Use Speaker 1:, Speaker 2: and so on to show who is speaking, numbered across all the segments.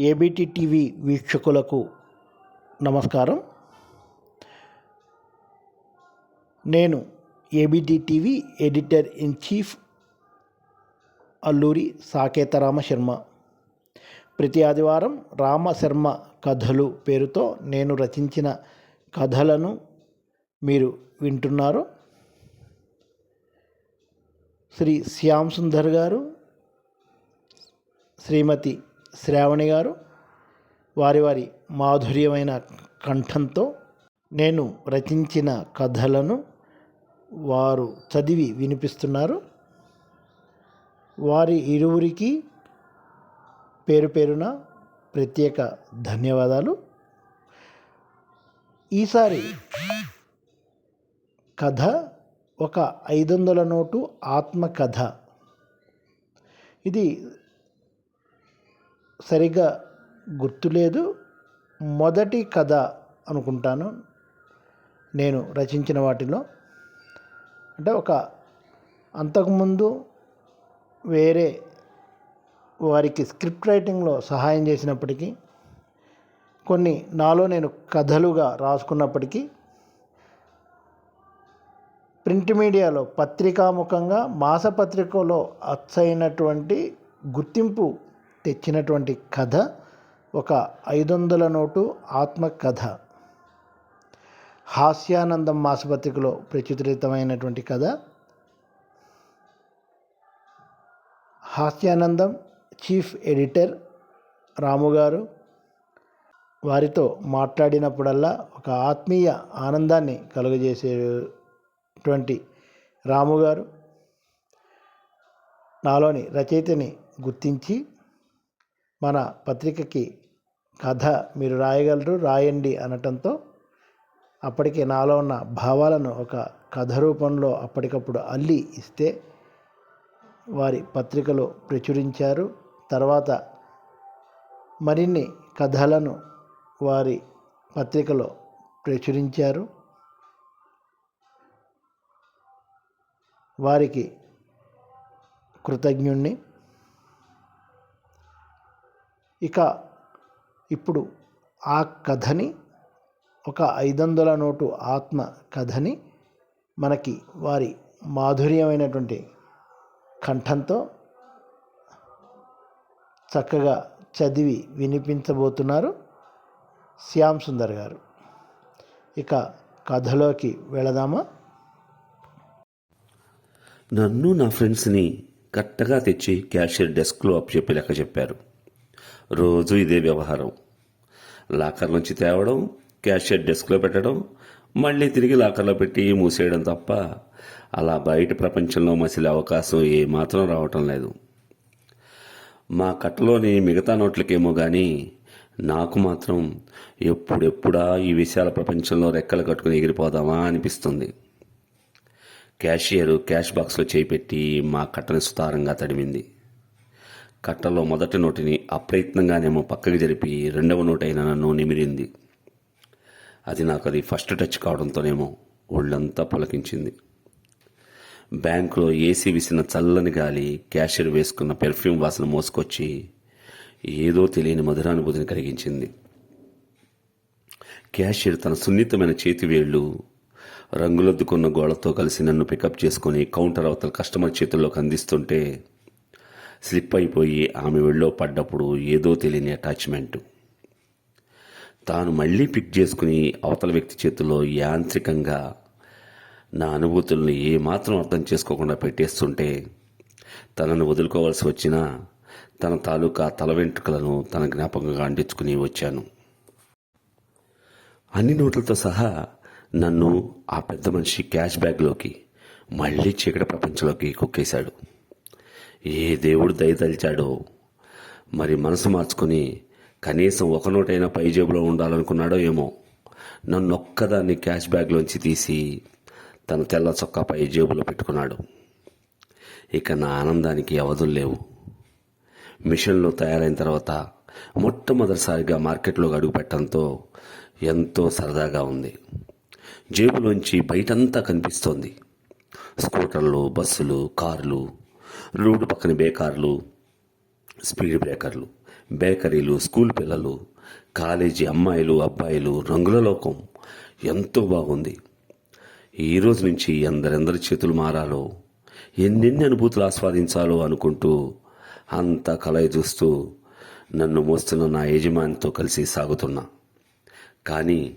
Speaker 1: ABT TV వీక్షకులకు నమస్కారం. నేను ABT TV editor in chief Alluri Saketarama Sharma. ప్రతి ఆదివారం రామశర్మ కథలు పేరుతో నేను రచించిన కథలను మీరు వింటున్నారు. శ్రీ శ్యామ్ సుందర్ గారు శ్రీమతి శ్రావణి గారు వారి వారి మాధుర్యమైన కంఠంతో నేను రచించిన కథలను వారు చదివి వినిపిస్తున్నారు. వారి ఇరువురికి పేరు పేరున ప్రత్యేక ధన్యవాదాలు. ఈసారి కథ ఒక ఐదు వందల నోటు ఆత్మకథ. ఇది సరిగ్గా గుర్తులేదు. మొదటి కథ అనుకుంటాను. నేను రచించిన వాటిలో. అంటే ఒక అంతకుముందు వేరే వారికి స్క్రిప్ట్ రైటింగ్లో సహాయం చేసినప్పటికీ కొన్ని నాలో నేను కథలుగా రాసుకున్నప్పటికీ ప్రింట్ మీడియాలో పత్రికాముఖంగా మాసపత్రికలో అచ్చైనటువంటి గుర్తింపు తెచ్చినటువంటి కథ ఒక ఐదు వందల నోటు ఆత్మకథ. హాస్యానందం మాసపత్రికలో ప్రచురితమైనటువంటి కథ. హాస్యానందం చీఫ్ ఎడిటర్ రాము గారు వారితో మాట్లాడినప్పుడల్లా ఒక ఆత్మీయ ఆనందాన్ని కలుగజేసేటువంటి రాము గారు నాలోని రచయితని గుర్తించి మన పత్రికకి కథ మీరు రాయగలరు రాయండి అనటంతో అప్పటికే నాలో ఉన్న భావాలను ఒక కథ రూపంలో అప్పటికప్పుడు అల్లి ఇస్తే వారి పత్రికలో ప్రచురించారు. తర్వాత మరిన్ని కథలను వారి పత్రికలో ప్రచురించారు. వారికి కృతజ్ఞుణ్ణి. ఇక ఇప్పుడు ఆ కథని ఒక ఐదు వందల నోటు ఆత్మ కథని మనకి వారి మాధుర్యమైనటువంటి కంఠంతో చక్కగా చదివి వినిపించబోతున్నారు శ్యామ్ సుందర్ గారు. ఇక కథలోకి వెళదామా?
Speaker 2: నన్ను నా ఫ్రెండ్స్ని కట్టగా తెచ్చి క్యాషియర్ డెస్క్లో అప్ చెప్పి లెక్క చెప్పారు రోజు ఇదే వ్యవహారం. లాకర్ నుంచి తేవడం క్యాషియర్ డెస్క్లో పెట్టడం మళ్ళీ తిరిగి లాకర్లో పెట్టి మూసేయడం తప్ప అలా బయట ప్రపంచంలో మసిలే అవకాశం ఏమాత్రం రావటం లేదు. మా కట్టలోని మిగతా నోట్లకేమో కానీ నాకు మాత్రం ఎప్పుడెప్పుడా ఈ విషయాల ప్రపంచంలో రెక్కలు కట్టుకుని ఎగిరిపోదామా అనిపిస్తుంది. క్యాషియర్ క్యాష్ బాక్స్లో చేయి పెట్టి మా కట్టని సుతారంగా తడిమింది. కట్టలో మొదటి నోటిని అప్రయత్నంగానేమో పక్కకి జరిపి రెండవ నోటైన నన్ను నిమిరింది. అది నాకు అది ఫస్ట్ టచ్ కావడంతోనేమో ఒళ్ళంతా పులకించింది. బ్యాంకులో ఏసీ విసిన చల్లని గాలి క్యాషియర్ వేసుకున్న పెర్ఫ్యూమ్ వాసన మోసుకొచ్చి ఏదో తెలియని మధురానుభూతిని కలిగించింది క్యాషియర్ తన సున్నితమైన చేతివేళ్ళు రంగులద్దుకున్న గోడతో కలిసి నన్ను పికప్ చేసుకుని కౌంటర్ అవతల కస్టమర్ చేతుల్లోకి అందిస్తుంటే స్లిప్ అయిపోయి ఆమె వెళ్ళో పడ్డప్పుడు ఏదో తెలియని అటాచ్మెంట్. తాను మళ్ళీ పిక్ చేసుకుని అవతల వ్యక్తి చేతిలో యాంత్రికంగా నా అనుభూతులను ఏమాత్రం అర్థం చేసుకోకుండా పెట్టేస్తుంటే తనను వదులుకోవాల్సి వచ్చినా తన తాలూకా తల వెంట్రుకలను తన జ్ఞాపకంగా అంటించుకుని వచ్చాను. అన్ని నోట్లతో సహా నన్ను ఆ పెద్ద మనిషి క్యాష్ బ్యాగ్లోకి మళ్ళీ చీకటి ప్రపంచంలోకి కుక్కేశాడు. ఏ దేవుడు దయతలిచాడో మరి మనసు మార్చుకొని కనీసం ఒక నోటైనా పై జేబులో ఉండాలనుకున్నాడో ఏమో. నన్ను ఒక్కదాన్ని క్యాష్ బ్యాగ్లోంచి తీసి తన తెల్ల చొక్కా పై జేబులో పెట్టుకున్నాడు. ఇక నా ఆనందానికి అవధులు లేవు. మిషన్లో తయారైన తర్వాత మొట్టమొదటిసారిగా మార్కెట్లో అడుగు పెట్టడంతో ఎంతో సరదాగా ఉంది. జేబులోంచి బయటంతా కనిపిస్తోంది. స్కూటర్లు బస్సులు కార్లు రోడ్డు పక్కన బేకార్లు స్పీడ్ బ్రేకర్లు బేకరీలు స్కూల్ పిల్లలు కాలేజీ అమ్మాయిలు అబ్బాయిలు రంగుల లోకం ఎంతో బాగుంది. ఈ రోజు నుంచి ఎందరెందరి చేతులు మారాలో ఎన్నెన్ని అనుభూతులు ఆస్వాదించాలో అనుకుంటూ అంతా కలయి చూస్తూ నన్ను మోస్తున్న నా యజమానితో కలిసి సాగుతున్నా. కానీ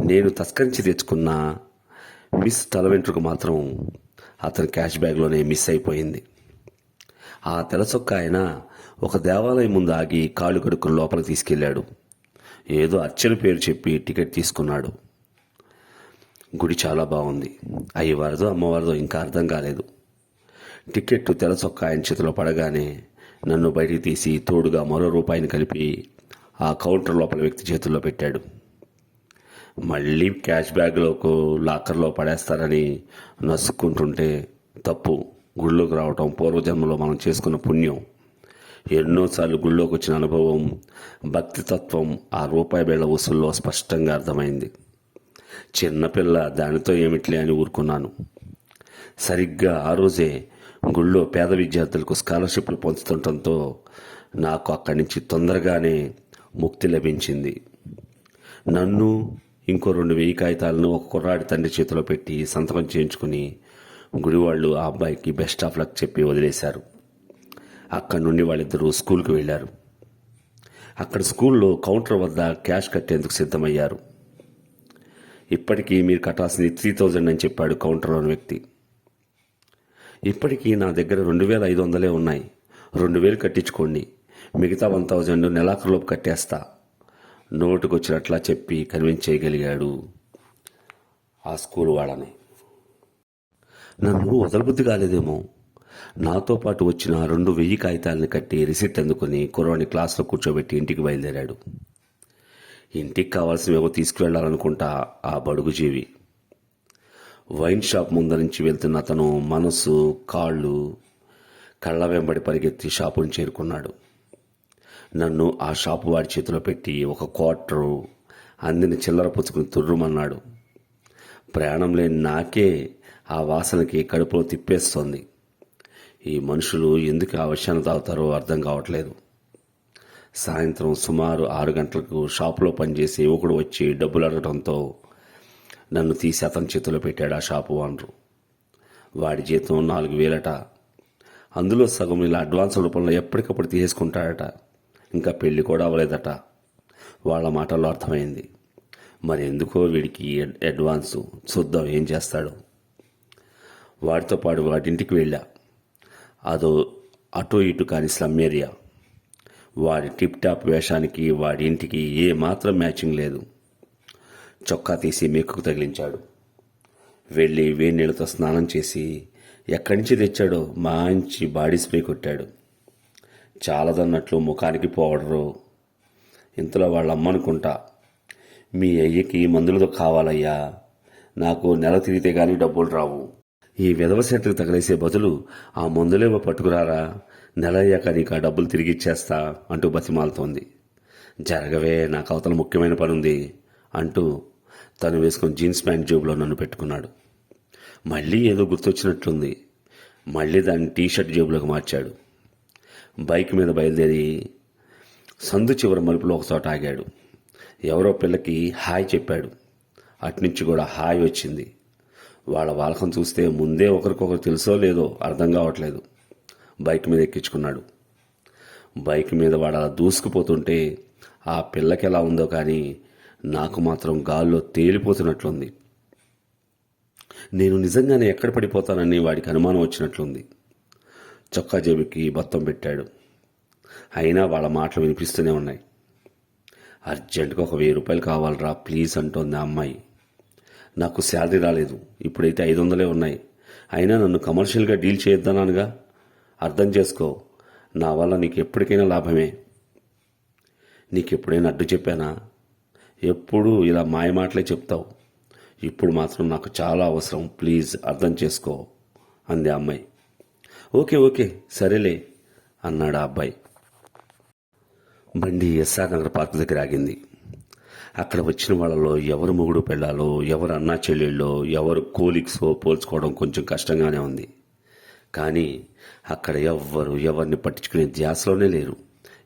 Speaker 2: నేను తస్కరించి తెచ్చుకున్న మిస్ తల వెంట్రుకు మాత్రం అతని క్యాష్ బ్యాగ్లోనే మిస్ అయిపోయింది. ఆ తెలసొక్క ఆయన ఒక దేవాలయం ముందు ఆగి కాళ్ళు కడుక్కుని లోపల తీసుకెళ్ళాడు. ఏదో అర్చన పేరు చెప్పి టికెట్ తీసుకున్నాడు. గుడి చాలా బాగుంది. అయ్యవారిదో అమ్మవారిదో ఇంకా అర్థం కాలేదు. టికెట్ తెలసొక్క ఆయన చేతిలో పడగానే నన్ను బయటికి తీసి తోడుగా మరో రూపాయిని కలిపి ఆ కౌంటర్ లోపల వ్యక్తి చేతుల్లో పెట్టాడు. మళ్ళీ క్యాష్ బ్యాగ్లోకి లాకర్లో పడేస్తారని నసుక్కుంటుంటే తప్పు. గుళ్ళోకి రావటం పూర్వజన్మలో మనం చేసుకున్న పుణ్యం. ఎన్నోసార్లు గుళ్ళోకి వచ్చిన అనుభవం భక్తి తత్వం ఆ రూపాయి వేళ వసూల్లో స్పష్టంగా అర్థమైంది. చిన్నపిల్ల దానితో ఏమిట్లే అని ఊరుకున్నాను. సరిగ్గా ఆ రోజే గుళ్ళో పేద విద్యార్థులకు స్కాలర్షిప్లు పంచుతుండటంతో నాకు అక్కడి నుంచి తొందరగానే ముక్తి లభించింది. నన్ను ఇంకో రెండు వెయ్యి కాగితాలను ఒక కుర్రాడి తండ్రి చేతిలో పెట్టి సంతకం చేయించుకుని గుడి వాళ్ళు ఆ అబ్బాయికి బెస్ట్ ఆఫ్ లక్ చెప్పి వదిలేశారు. అక్కడి నుండి వాళ్ళిద్దరూ స్కూల్కి వెళ్ళారు. అక్కడ స్కూల్లో కౌంటర్ వద్ద క్యాష్ కట్టేందుకు సిద్ధమయ్యారు. ఇప్పటికీ మీరు కట్టాల్సింది త్రీ థౌజండ్ అని చెప్పాడు కౌంటర్లోని వ్యక్తి. ఇప్పటికీ నా దగ్గర రెండు వేల ఐదు వందలే ఉన్నాయి. రెండు వేలు కట్టించుకోండి. మిగతా వన్ థౌజండ్ నెలాఖరులోపు కట్టేస్తా. నోటుకొచ్చినట్లా చెప్పి కన్విన్స్ చేయగలిగాడు ఆ స్కూల్ వాళ్ళని. నన్ను వదలబుద్ధి కాలేదేమో. నాతో పాటు వచ్చిన రెండు వెయ్యి కాగితాలను కట్టి రిసిప్ట్ అందుకుని కుర్రాన్ని క్లాస్లో కూర్చోబెట్టి ఇంటికి బయలుదేరాడు. ఇంటికి కావాల్సినవేమో తీసుకువెళ్ళాలనుకుంటా ఆ బడుగు జీవి. వైన్ షాప్ ముందర నుంచి వెళ్తున్న అతను మనసు కాళ్ళు కళ్ళ వెంబడి పరిగెత్తి షాపును చేరుకున్నాడు. నన్ను ఆ షాపు వాడి చేతిలో పెట్టి ఒక క్వార్టరు అందిన చిల్లర పుచ్చుకుని తుర్రుమన్నాడు. ప్రయాణం లేని నాకే ఆ వాసనకి కడుపులో తిప్పేస్తోంది. ఈ మనుషులు ఎందుకు ఆ విషయాన్ని తాగుతారో అర్థం కావట్లేదు. సాయంత్రం సుమారు ఆరు గంటలకు షాపులో పనిచేసే యువకుడు వచ్చి డబ్బులు అడగడంతో నన్ను తీసి అతని చేతిలో పెట్టాడు ఆ షాపు ఓనరు. వాడి జీతం నాలుగు వేలట. అందులో సగం ఇలా అడ్వాన్స్ రూపంలో ఎప్పటికప్పుడు తీసేసుకుంటాడట. ఇంకా పెళ్ళి కూడా అవ్వలేదట. వాళ్ళ మాటల్లో అర్థమైంది. మరి ఎందుకో వీడికి అడ్వాన్సు. చూద్దాం ఏం చేస్తాడు. వాడితో పాటు వాడింటికి వెళ్ళా. అదో అటు ఇటు కాని స్లమ్ ఏరియా. వాడి టిప్ టాప్ వేషానికి వాడి ఇంటికి ఏ మాత్రం మ్యాచింగ్ లేదు. చొక్కా తీసి మేకుకు తగిలించాడు. వెళ్ళి వేడి నీళ్ళతో స్నానం చేసి ఎక్కడి నుంచి తెచ్చాడో మంచి బాడీ స్ప్రే కొట్టాడు. చాలదన్నట్లు ముఖానికి పౌడరు. ఇంతలో వాళ్ళ అమ్మ అనుకుంటా మీ అయ్యకి మందులతో కావాలయ్యా. నాకు నెల తిరిగితే కానీ డబ్బులు రావు. ఈ విధవ సెట్లకు తగలేసే బదులు ఆ మందులేవో పట్టుకురారా? నెల అయ్యాక నీకు ఆ డబ్బులు తిరిగి ఇచ్చేస్తా అంటూ బతిమాలుతోంది. జరగవే నాకు అవతల ముఖ్యమైన పని ఉంది అంటూ తను వేసుకుని జీన్స్ ప్యాంట్ జేబులో నన్ను పెట్టుకున్నాడు. మళ్ళీ ఏదో గుర్తొచ్చినట్లుంది. మళ్ళీ దాన్ని టీషర్ట్ జేబులోకి మార్చాడు. బైక్ మీద బయలుదేరి సందు చివరి మలుపులో ఒక చోట ఆగాడు. ఎవరో పిల్లకి హాయ్ చెప్పాడు. అట్నుంచి కూడా హాయ్ వచ్చింది. వాళ్ళ వాలకం చూస్తే ముందే ఒకరికొకరు తెలుసో లేదో అర్థం కావట్లేదు. బైక్ మీద ఎక్కించుకున్నాడు. బైక్ మీద వాడు అలా దూసుకుపోతుంటే ఆ పిల్లకి ఎలా ఉందో కానీ నాకు మాత్రం గాల్లో తేలిపోతున్నట్లుంది. నేను నిజంగానే ఎక్కడ పడిపోతానని వాడికి అనుమానం వచ్చినట్లుంది. చొక్కా జేబుకి బత్తం పెట్టాడు. అయినా వాళ్ళ మాటలు వినిపిస్తూనే ఉన్నాయి. అర్జెంటుగా ఒక వెయ్యి రూపాయలు కావాలరా ప్లీజ్ అంటోంది ఆ అమ్మాయి. నాకు శాలరీ రాలేదు. ఇప్పుడైతే ఐదు వందలే ఉన్నాయి. అయినా నన్ను కమర్షియల్గా డీల్ చేయొద్దన్నానుగా. అర్థం చేసుకో. నా వల్ల నీకు ఎప్పటికైనా లాభమే. నీకు ఎప్పుడైనా అడ్డు చెప్పానా? ఎప్పుడు ఇలా మాయ మాటలే చెప్తావు. ఇప్పుడు మాత్రం నాకు చాలా అవసరం. ప్లీజ్ అర్థం చేసుకో అంది ఆ అమ్మాయి. ఓకే ఓకే సరేలే అన్నాడు ఆ అబ్బాయి. బండి ఎస్ఆర్ నగర్ పార్క్ దగ్గర ఆగింది. అక్కడ వచ్చిన వాళ్ళలో ఎవరు మొగుడు పెళ్ళాలో ఎవరు అన్నా చెల్లెళ్ళో ఎవరు కోలిక్సో పోల్చుకోవడం కొంచెం కష్టంగానే ఉంది. కానీ అక్కడ ఎవ్వరు ఎవరిని పట్టించుకునే ధ్యాసలోనే లేరు.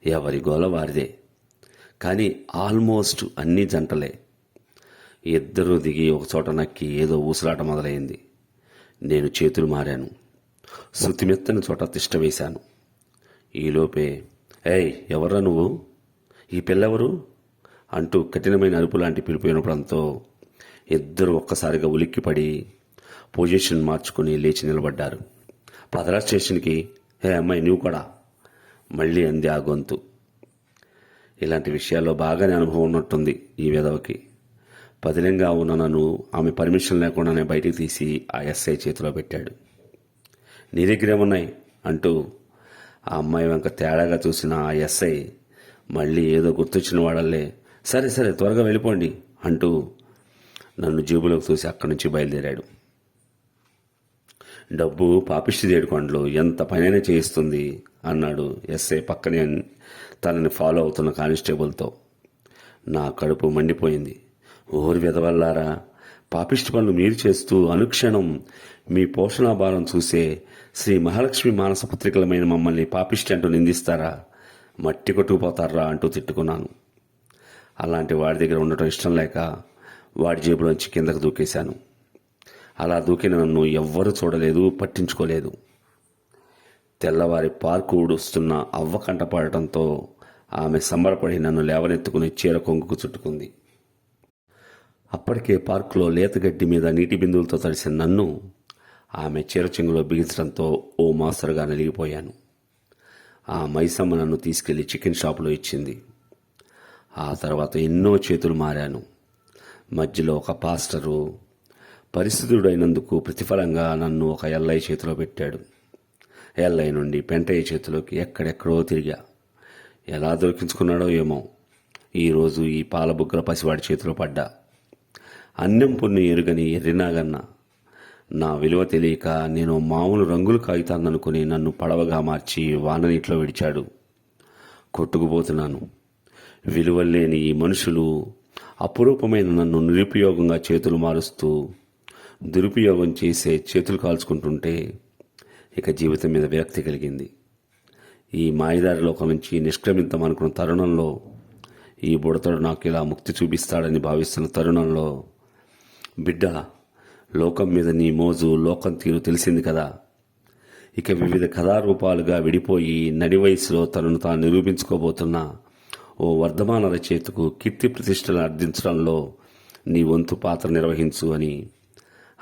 Speaker 2: ఎవరి గోల వారిదే. కానీ ఆల్మోస్ట్ అన్ని జంటలే. ఇద్దరు దిగి ఒక చోట నక్కి ఏదో ఊసలాట మొదలైంది. నేను చేతులు మారాను. శృతిమెత్తని చోట తిష్ట వేశాను. ఈలోపే ఏయ్ ఎవర్రా నువ్వు? ఈ పిల్లెవరు? అంటూ కఠినమైన అరుపు లాంటి పిలుపు వినపడంతో ఇద్దరు ఒక్కసారిగా ఉలిక్కిపడి పొజిషన్ మార్చుకుని లేచి నిలబడ్డారు. పదరా స్టేషన్కి ఏ అమ్మాయి నువ్వు కూడా. మళ్ళీ అంది ఆ గొంతు. ఇలాంటి విషయాల్లో బాగానే అనుభవం ఉన్నట్టుంది ఈ విధవకి పదిలంగా ఉన్న నన్ను ఆమె పర్మిషన్ లేకుండానే బయటికి తీసి ఆ ఎస్ఐ చేతిలో పెట్టాడు. నీ దగ్గర అంటూ ఆ అమ్మాయి వెంక తేడాగా చూసిన ఆ ఎస్ఐ మళ్ళీ ఏదో గుర్తొచ్చిన వాడల్లే సరే సరే త్వరగా వెళ్ళిపోండి అంటూ నన్ను జేబులోకి చూసి అక్కడి నుంచి బయలుదేరాడు. డబ్బు పాపిష్టి దేడుకొండలు ఎంత పనైనా చేయిస్తుంది అన్నాడు ఎస్ఐ పక్కనే తనని ఫాలో అవుతున్న కానిస్టేబుల్తో. నా కడుపు మండిపోయింది. ఓరి వెదవల్లారా పాపిష్టి పనులు మీరు చేస్తూ అనుక్షణం మీ పోషణాభారం చూసే శ్రీ మహాలక్ష్మి మానస పత్రికలమైన మమ్మల్ని పాపిష్టి అంటూ నిందిస్తారా? మట్టి కొట్టుకుపోతారా అంటూ తిట్టుకున్నాను. అలాంటి వాడి దగ్గర ఉండటం ఇష్టం లేక వాడి జేబులోంచి కిందకు దూకేశాను. అలా దూకిన నన్ను ఎవ్వరూ చూడలేదు పట్టించుకోలేదు. తెల్లవారి పార్కు ఊడుస్తున్న అవ్వ కంటపడటంతో ఆమె సంబరపడి నన్ను లేవనెత్తుకుని చీర కొంగుకు చుట్టుకుంది. అప్పటికే పార్కులో లేతగడ్డి మీద నీటి బిందువులతో తడిసిన నన్ను ఆమె చీర చెంగులో బిగించడంతో ఓ మాస్తరుగా నలిగిపోయాను. ఆ మైసమ్మ నన్ను తీసుకెళ్ళి చికెన్ షాపులో ఇచ్చింది. ఆ తర్వాత ఎన్నో చేతులు మారాను. మధ్యలో ఒక పాస్టరు పరిస్థితుడైనందుకు ప్రతిఫలంగా నన్ను ఒక ఎల్ఐ చేతిలో పెట్టాడు. ఎల్ఐ నుండి పెంటయ్య చేతిలోకి ఎక్కడెక్కడో తిరిగా. ఎలా దొరికించుకున్నాడో ఏమో. ఈరోజు ఈ పాలబుగ్గల పసివాడి చేతిలో పడ్డా. అన్నం పుణ్యం ఎరుగని ఎర్రినాగన్న. నా విలువ తెలియక నేను మామూలు రంగులు కాగితాన్ననుకుని నన్ను పడవగా మార్చి వాననీటిలో విడిచాడు. కొట్టుకుపోతున్నాను. విలువలేని ఈ మనుషులు అపురూపమైన నన్ను నిరుపయోగంగా చేతులు మారుస్తూ దురుపయోగం చేసే చేతులు కాల్చుకుంటుంటే ఇక జీవితం మీద విరక్తి కలిగింది. ఈ మాయదారి లోకం నుంచి నిష్క్రమిద్దాం అనుకున్న తరుణంలో ఈ బుడతడు నాకు ఇలా ముక్తి చూపిస్తాడని భావిస్తున్న తరుణంలో బిడ్డ లోకం మీద నీ మోజు లోకం తీరు తెలిసింది కదా. ఇక వివిధ కథారూపాలుగా విడిపోయి నడి వయసులో తనను తాను నిరూపించుకోబోతున్న ఓ వర్ధమాన రచయితకు కీర్తి ప్రతిష్టలు అర్థించడంలో నీ వంతు పాత్ర నిర్వహించు అని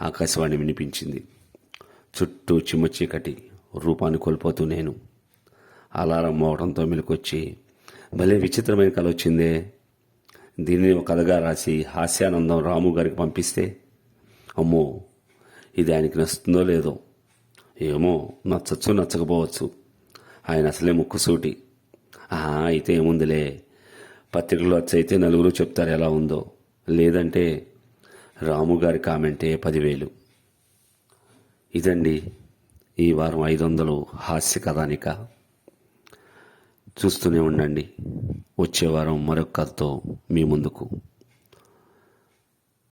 Speaker 2: ఆకాశవాణి వినిపించింది. చుట్టూ చిమ్మ చీకటి రూపాన్ని కోల్పోతూ నేను అలారం మోవడంతో మెలుకొచ్చి భలే విచిత్రమైన కళ వచ్చిందే. దీనిని ఒక కథగా రాసి హాస్యానందం రాము గారికి పంపిస్తే అమ్మో ఇది ఆయనకి నచ్చుతుందో లేదో. ఏమో నచ్చచ్చు నచ్చకపోవచ్చు. ఆయన అసలే ముక్కుసూటి. ఆహా అయితే ఏముందిలే. పత్రికలో వచ్చైతే నలుగురు చెప్తారు ఎలా ఉందో. లేదంటే రాము గారి కామెంటే పదివేలు. ఇదండి ఈ వారం ఐదు వందలు హాస్య కథానిక. చూస్తూనే ఉండండి. వచ్చే వారం మరొక కథతో మీ ముందుకు.